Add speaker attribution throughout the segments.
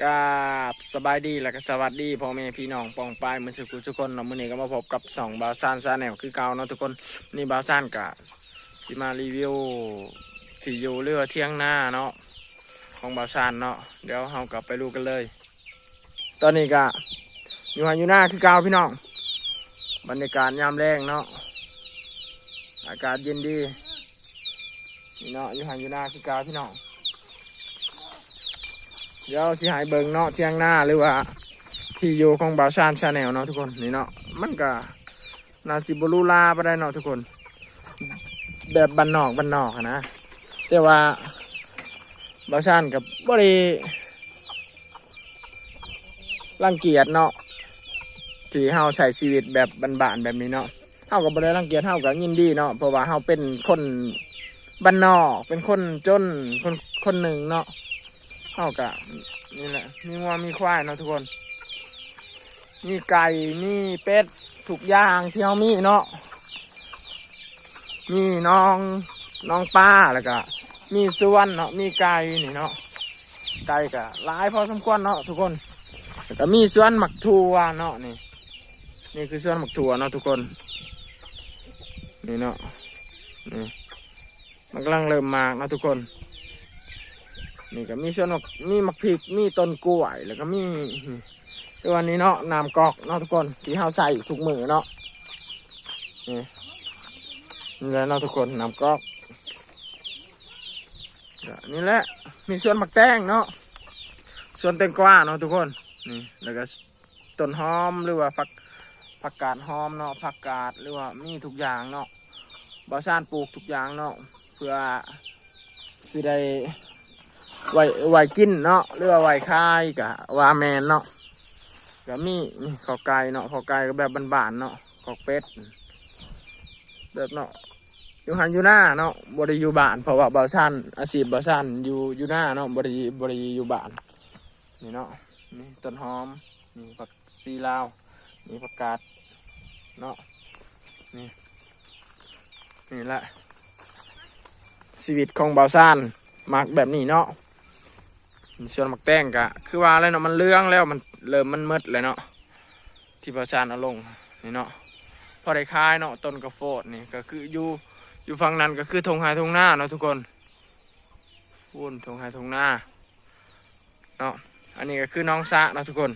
Speaker 1: กราบสบายดีและก็สวัสดีพ่อแม่พี่น้องปองปายมือสุกุทุกคนเนาะมื้อนี้ก็มาพบกับสองบาวซานซาแนลคือเก่าเนาะทุกคนนี่บาวซานกะสิมารีวิวที่อยู่เรือเที่ยงหน้าเนาะของบาวซานเนาะเดี๋ยวเรากลับไปดูกันเลย ตอนนี้ก็อยู่หันอยู่หน้าคือเก่าพี่น้อง บรรยากาศยามแรงเนาะอากาศเย็นดีนี่เนาะอยู่หันอยู่หน้าคือเก่าพี่น้อง เดี๋ยวสิหายเบิงเนาะเที่ยงหน้าหรือว่าที่อยู่ของบาชานชาแนลเนาะทุกคนนี่เนาะมันก็นาซิบรูลาไปได้เนาะทุกคน แบบบันนอกบันนอกนะ แต่ว่าบาชานกับบริรังเกียจเนาะที่เฮาใช้ชีวิตแบบบ้านๆแบบนี้เนาะเฮากับบริรังเกียจเฮากับยินดีเนาะเพราะว่าเฮาเป็นคนบ้านนอกเป็นคนจนคนคนหนึ่งเนาะ เท่ากับนี่แหละ มีวัวมีควายเนาะทุกคน มีไก่ มีเป็ดทุกอย่างที่เขามีเนาะ มีน้องน้องป้าแล้วก็มีสวนเนาะ มีไก่นี่เนาะ ไก่ก็หลายพอสมควรเนาะทุกคนแล้วก็มีสวนหมักถั่วเนาะนี่ นี่คือสวนหมักถั่วเนาะทุกคน นี่เนาะ นี่มันกำลังเริ่มมากเนาะทุกคน นี่ก็มีส่วนมะมีมักพริกมีต้นกล้วยแล้วก็มีตัวนี้เนาะน้ำกอกเนาะทุกคนที่เราใส่ทุกมือเนาะนี่แหละเนาะทุกคนน้ำกอกนี่แหละมีส่วนมักแตงเนาะส่วนแตงกวาเนาะทุกคนนี่แล้วก็ต้นหอมหรือว่าผักผักกาดหอมเนาะผักกาดหรือว่ามีทุกอย่างเนาะบาซานปลูกทุกอย่างเนาะเพื่อสิได้ ไว้ไว้กินเนาะหรือว่าไว้คายกะว่าแมนเนาะก็มีนี่ข้าวไก่เนาะข้าวไก่ก็แบบบานๆเนาะข้าวเป็ดแบบเนาะอยู่หันอยู่หน้าเนาะบริอยู่บ้านเพราะว่าเบาชันอาชีพบาชันอยู่อยู่หน้าเนาะบริบริอยู่บ้านนี่เนาะนี่ต้นหอมนี่ผักซีลาวนี่ผักกาดเนาะนี่นี่แหละชีวิตของเบาชันมักแบบนี้เนาะ ส่วนหมักแตงกะ คือว่าอะไรเนาะมันเลื้องแล้วมันเริ่มมันมืดเลยเนาะที่ประชานเอาลงนี่เนาะพอได้คายเนาะต้นกระโฟดนี่ก็คืออยู่อยู่ฝั่งนั้นก็คือทงไฮทงหน้าเนาะทุกคนวุ่นทงไฮทงหน้าเนาะอันนี้ก็คือน้องซะเนาะทุกคน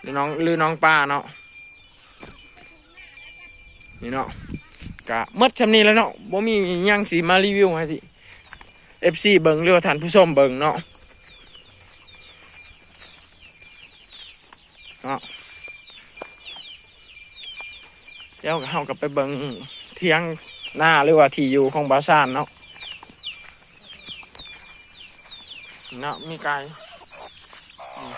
Speaker 1: หรือน้องหรือน้องป้าเนาะนี่เนาะกะมืดชำนี้แล้วเนาะบ่มีหยังสีมารีวิวให้สิ FC เบิงหรือว่าท่านผู้ชมเบิงเนาะ เดี๋ยวเรากับไปเบิงเทียงหน้าหรือว่าที่อยู่ของบาซานเนาะเนาะมีไก่อืม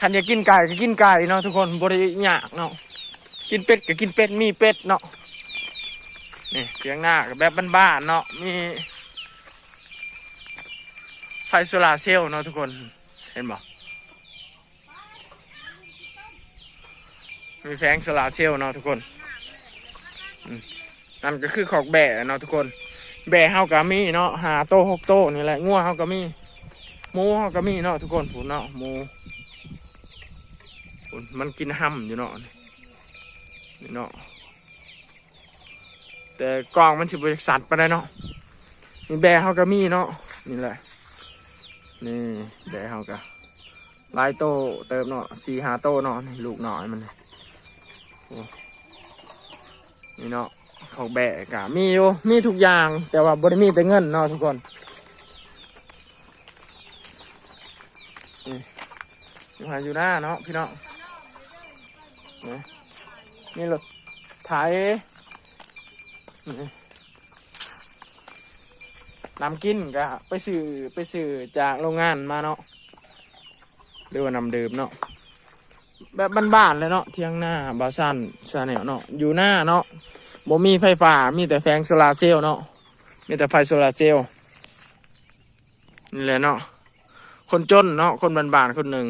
Speaker 1: คันอยากกินไก่ก็กินไก่เนาะทุกคนบริยากเนาะกินเป็ดก็กินเป็ดมีเป็ดเนาะนี่เทียงหน้าก็แบบบ้านๆเนาะมีไฟโซลาเซลล์เนาะทุกคนเห็นบ่ มีแผงโซลาเซลเนาะทุกคนนั่นก็คือขอกแบะเนาะทุกคน แบะเฮาก็มีเนาะหาโตหกโตนี่แหละงัวเฮาก็มีหมูเฮาก็มีเนาะทุกคนผูนเนาะหมูมันกินห้ำอยู่เนาะนี่เนาะแต่กองมันสิบริสัตว์ไปได้เนาะนี่แบะเฮาก็มีเนาะนี่แหละนี่แบะเฮาก็หลายโตเติมเนาะสี่หาโตเนาะนี่ลูกหน่อยมัน นี่เนาะเขาแบกกะมีอยู่มีทุกอย่าง แต่ว่าบริมีแต่เงินเนาะทุกคนนี่อยู่หาอยู่หน้าเนาะพี่เนาะนี่รถไถนี่น้ำกินกะไปซื้อไปซื้อจากโรงงานมาเนาะหรือว่านำดื่มเนาะ แบบบ้านๆเลยเนาะเที่ยงหน้าบาซันชาแนลเนาะอยู่หน้าเนาะบ่มีไฟฟ้ามีแต่แฟงโซลาร์เซลล์เนาะมีแต่ไฟโซลาร์เซลล์นี่แหละเนาะคนจนเนาะคนบ้านๆคนหนึ่ง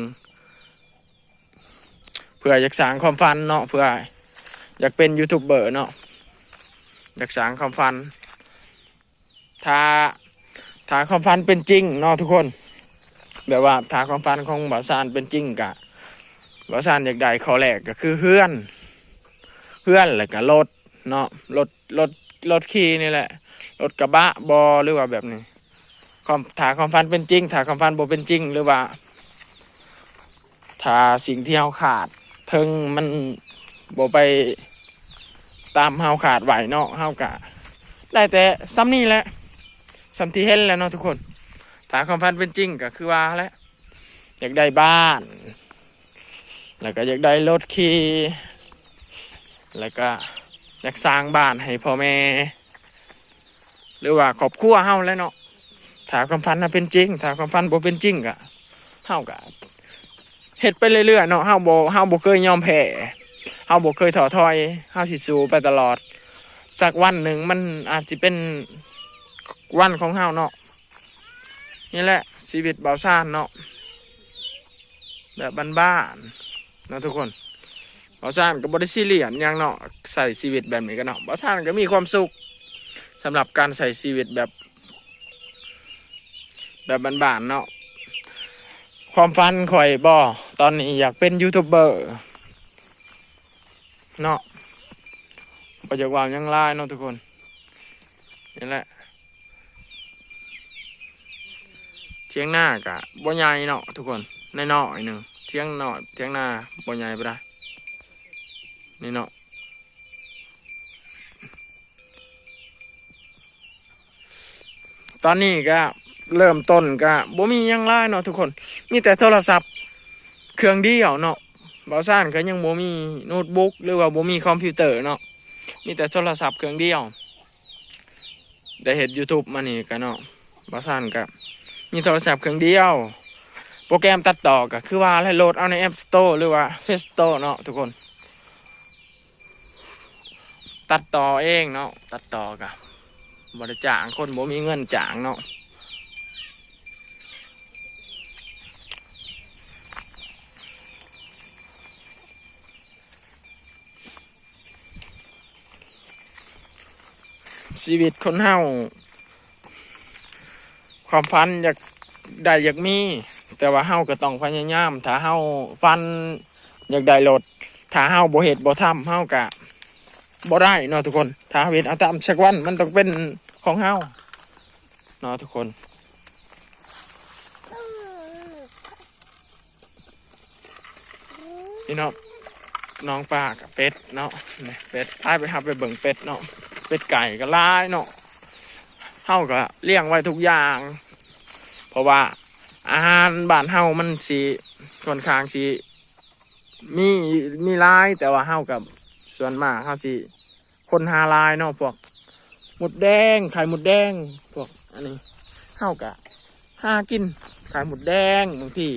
Speaker 1: เพื่ออยากสางความฝันเนาะเพื่ออยากเป็นยูทูบเบอร์เนาะอยากสางความฝัน ถ้าถ้าความฝันเป็นจริงเนาะทุกคน แบบว่าถ้าความฝันของบาซานเป็นจริงกะ บ่าซานอยากได้ข้อแรกก็คือเฮือนเฮือนแล้วก็รถเนาะรถรถรถขี่นี่แหละรถกระบะบอหรือว่าแบบนี้ความถาความฝันเป็นจริงถาความฝันบ่เป็นจริงหรือว่าถ้าสิ่งที่เฮาขาดเทิงมันบ่ไปตามเฮาขาดไหวเนาะเฮากะได้แต่ซ้ำนี่แหละซ้ำที่เห็นแล้วเนาะทุกคนถ้าความฝันเป็นจริงก็คือว่าแหล้วอยากได้บ้าน แล้วก็อยากได้รถขี่แล้วก็อยากสร้างบ้านให้พ่อแม่ หรือว่าครอบครัวเฮาแล้วเนาะถ้าความฝันน่ะเป็นจริง ถ้าความฝันบ่เป็นจริงก็เฮาก็เฮ็ดไปเรื่อยๆเนาะเฮาบ่เฮาบ่เคยยอมแพ้เฮาบ่เคยท้อถอยเฮาสิสู้ไปตลอด สักวันหนึ่งมันอาจจะเป็นวันของเฮาเนาะนี่แหละชีวิตเบาซ่านเนาะแบบบ้านๆ นะทุกคนบาซ่านก็บริซีเรียสหยังเนาะใส่ชีวิตแบบนี้กันเนาะบาซ่านก็มีความสุขสำหรับการใส่ชีวิตแบบ แบบบ้านๆเนาะความฝันข่อยบ่ตอนนี้อยากเป็นยูทูบเบอร์เนาะประจากวางยังไล่เนาะทุกคนนี่แหละเทียงหน้ากะบ่ใหญ่เนาะทุกคนใน้อยๆหนึ่ง เทียงหน่อยเทียงนาบ่ใหญ่ไปได้นี่เนาะตอนนี้ก็เริ่มต้นก็บ่มียังไล่เนาะทุกคน มีแต่โทรศัพท์ เครื่องเดียวเนาะเบาซ่านก็ยังบ่มีโน้ตบุ๊กหรือว่าบ่มีคอมพิวเตอร์เนาะมีแต่โทรศัพท์เครื่องเดียวได้เห็น YouTube มานี่กันเนาะบาซันกับมีโทรศัพท์เครื่องเดียว โปรแกรมตัดต่อก็คือว่าให้โหลดเอาใน App Store หรือว่า Play Store เนาะทุกคน ตัดต่อเองเนาะตัดต่อกับบริจางคนบ่มีเงินจางเนาะชีวิตคนเฮาความฝันอยากได้อยากมี แต่ว่าเฮาก็ต้องพยายามถ้าเฮาฟันอยากได้รถถ้าเฮาบ่เฮ็ดบ่ทำเฮากะบ่ได้เนาะทุกคนถ้าเฮ็ดเอาตามสักวันมันต้องเป็นของเฮาเนาะทุกคนพี่เน้องน้องปลากับเป็ดเนาะนี่เป็ดพาไปหับไปเบิ่งเป็ดเนาะเป็ดไก่ก็ลายเนาะเฮาก็เลี้ยงไว้ทุกอย่าง เพราะว่า อาหารบ้านเฮามันสีค่อนข้างสีมีมีลายแต่ว่าเฮากับส่วนมากเฮาสิคนหาลายเนาะพวกหมดแดงไข่หมดแดงพวกอันนี้เฮากะหากินไข่หมดแดงบางที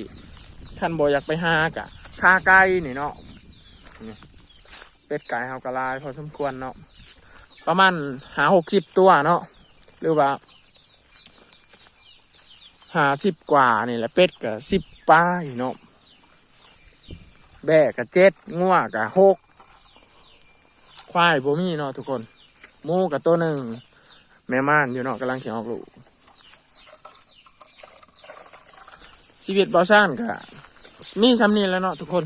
Speaker 1: ท่านบ่อยากไปหากะฆ่าไก่นี่เนาะเป็ดไก่เฮากะลายพอสมควรเนาะประมาณหาหกสิบตัวเนาะหรือว่า หาสิบกว่านี่แหละเป็ดกับสิบป้ายเนาะแบะกับเจ็ดงัวกับหกควายบ่มีเนาะทุกคนมูกับตัวหนึ่งแม่ม่านอยู่เนาะกำลังเขียนออกลูกชีวิตบอซ่านก็มีซ้ำนี่แล้วเนาะทุกคน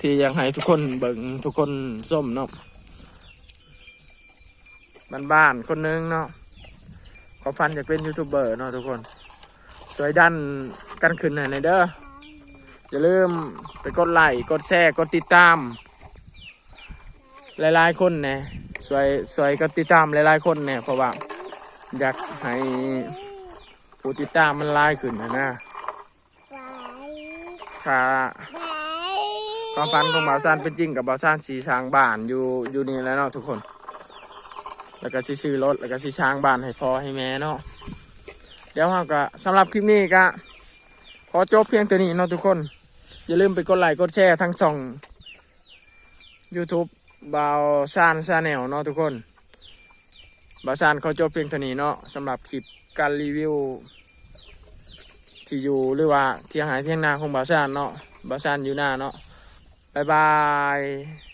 Speaker 1: ที่อยากให้ทุกคนเบิ่งทุกคนส้มเนาะบ้านๆคนหนึงเนาะขอฟันอยากเป็นยูทูบเบอร์เนาะทุกคน สวยดันกันขึ้นหน่อยนะเด้ออย่าลืมไปกดไลค์กดแชร์กดติดตาม หลายๆคนเนี่ยสวยสวยกดติดตามหลายๆคนเนี่ยเพราะว่าอยากให้ผู้ติดตามมันหลายขึ้นนะนะถ้าความฝันของบ่าวซานเป็นจริงกับบ่าวซานสีช้างบ้านอยู่อยู่นี่แล้วเนาะทุกคน แล้วก็สิซื้อรถแล้วก็สิช้างบ้านให้พ่อให้แม่เนาะเดี๋ยวเราก็สำหรับคลิปนี้ก็ขอจบเพียงเท่านี้เนาะทุกคน อย่าลืมไปกดไลค์กดแชร์ทั้งช่อง YouTube บาวซานชาแนลเนาะทุกคนบาวซานเขอจบเพียงเท่านี้เนาะสำหรับคลิปการรีวิวที่อยู่หรือว่าเที่ยงหายเที่ยงนาของบาวซานเนาะบาวซานอยู่หน้าเนาะบ๊ายบาย